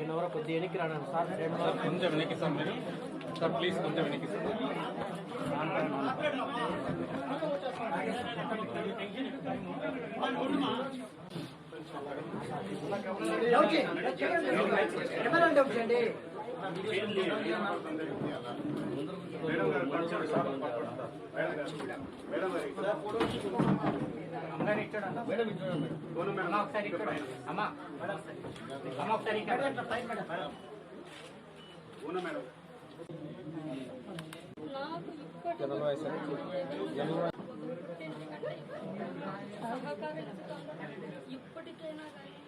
ಏನವರ ಕೊದ್ದಿ ಏನಕ್ಕೆ Rana sir sir ಕೊಂಚ ವಿನಕ್ಕೆ ಸರ್ ಮೇಡಮ್ ಸರ್ ಪ್ಲೀಸ್ ಕೊಂಚ ವಿನಕ್ಕೆ ಸರ್ మేడం గారు మేడం గారు ఇప్పటికైనా కానీ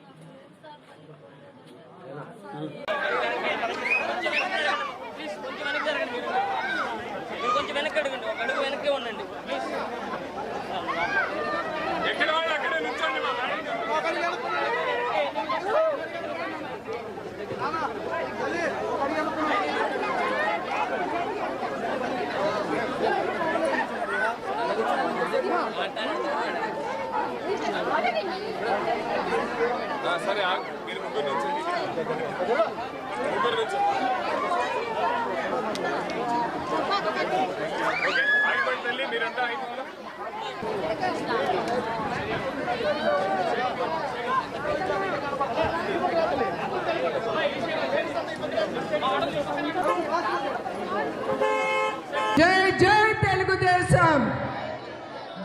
సరే మీరు ముగ్గురు నుంచి ముగ్గురు నుంచి ఓకే ఆగిపోయింది తల్లి మీరంతా ఆగిపోయిందా జై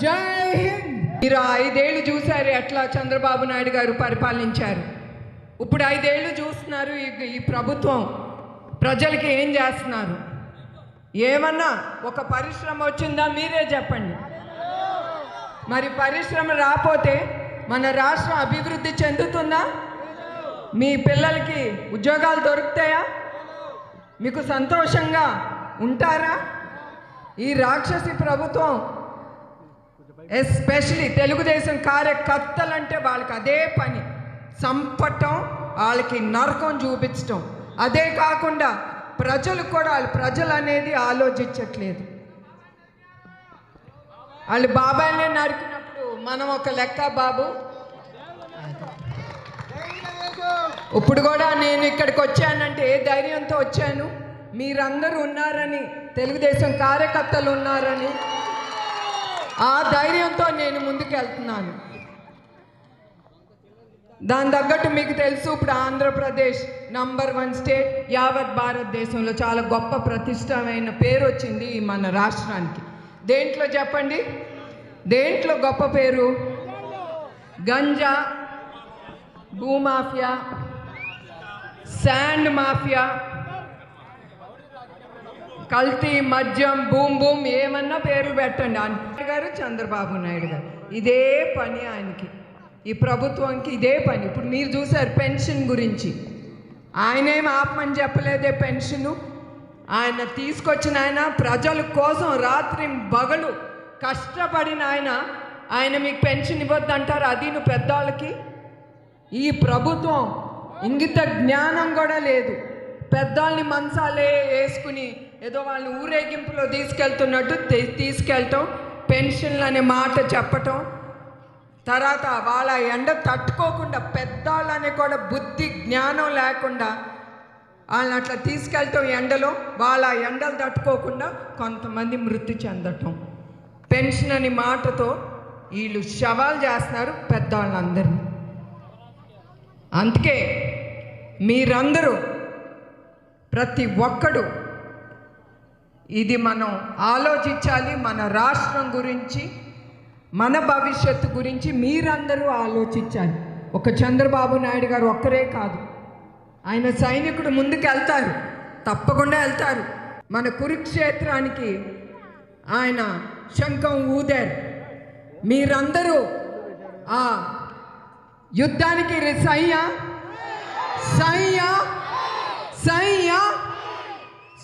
జై హింద్. మీరు ఐదేళ్ళు చూశారు ఎట్లా చంద్రబాబు నాయుడు గారు పరిపాలించారు. ఇప్పుడు ఐదేళ్ళు చూస్తున్నారు ఈ- ఈ ప్రభుత్వం. ప్రజలకి ఏం చేస్తున్నారు? ఏమన్నా ఒక పరిశ్రమ వచ్చిందా? మీరే చెప్పండి. మరి పరిశ్రమ రాపోతే మన రాష్ట్రం అభివృద్ధి చెందుతుందా? మీ పిల్లలకి ఉద్యోగాలు దొరుకుతాయా? మీకు సంతోషంగా ఉంటారా? ఈ రాక్షసి ప్రభుత్వం ఎస్పెషలీ తెలుగుదేశం కార్యకర్తలు అంటే వాళ్ళకి అదే పని. చంపటం వాళ్ళకి నరకం చూపించటం. అదే కాకుండా ప్రజలు కూడా వాళ్ళు ప్రజలు అనేది ఆలోచించట్లేదు. వాళ్ళు బాబాయ్నే నరికినప్పుడు మనం ఒక లెక్క బాబు. ఇప్పుడు కూడా నేను ఇక్కడికి వచ్చానంటే ఏ ధైర్యంతో వచ్చాను? మీరందరూ ఉన్నారని తెలుగుదేశం కార్యకర్తలు ఉన్నారని. ఆ ధైర్యంతో నేను ముందుకెళ్తున్నాను. దాని తగ్గట్టు మీకు తెలుసు ఇప్పుడు ఆంధ్రప్రదేశ్ నంబర్ వన్ స్టేట్ యావత్ భారతదేశంలో చాలా గొప్ప ప్రతిష్టమైన పేరు వచ్చింది ఈ మన రాష్ట్రానికి. దేంట్లో చెప్పండి? దేంట్లో గొప్ప పేరు? గంజా భూమాఫియా శాండ్ మాఫియా కల్తీ మద్యం బూమ్ బూమ్ ఏమన్నా పేర్లు పెట్టండి. నాయుడు గారు చంద్రబాబు నాయుడు గారు. ఇదే పని ఆయనకి. ఈ ప్రభుత్వంకి ఇదే పని. ఇప్పుడు మీరు చూసారు పెన్షన్ గురించి. ఆయనేం ఆపమని చెప్పలేదే పెన్షను. ఆయన తీసుకొచ్చిన ఆయన ప్రజల కోసం రాత్రి బగలు కష్టపడిన ఆయన ఆయన మీకు పెన్షన్ ఇవ్వద్దంటారు అది నువ్వు పెద్దవాళ్ళకి? ఈ ప్రభుత్వం ఇంగిత జ్ఞానం కూడా లేదు. పెద్దవాళ్ళని మంచాలే వేసుకుని ఏదో వాళ్ళని ఊరేగింపులో తీసుకెళ్తున్నట్టు తీసుకెళ్ళటం పెన్షన్లు అనే మాట చెప్పటం. తర్వాత వాళ్ళ ఎండ తట్టుకోకుండా పెద్దవాళ్ళని కూడా బుద్ధి జ్ఞానం లేకుండా వాళ్ళని అట్లా తీసుకెళ్ళటం ఎండలో. వాళ్ళ ఎండలు తట్టుకోకుండా కొంతమంది మృతి చెందటం. పెన్షన్ అనే మాటతో వీళ్ళు శవాలు చేస్తున్నారు పెద్దవాళ్ళందరినీ అందుకే మీరందరూ ప్రతి ఒక్కడు ఇది మనం ఆలోచించాలి మన రాష్ట్రం గురించి మన భవిష్యత్తు గురించి మీరందరూ ఆలోచించాలి. ఒక చంద్రబాబు నాయుడు గారు ఒక్కరే కాదు. ఆయన సైనికుడు ముందుకు వెళ్తారు తప్పకుండా వెళ్తారు. మన కురుక్షేత్రానికి ఆయన శంఖం ఊదారు. మీరందరూ ఆ యుద్ధానికి రి- సయ్యా. సయ్యా. సయ్యా.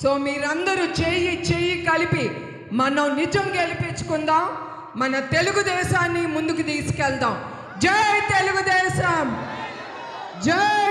సో మీరందరూ చేయి చేయి కలిపి మనం నిజం గెలిపించుకుందాం మన తెలుగుదేశాన్ని ముందుకు తీసుకెళ్దాం. జై తెలుగుదేశం! జై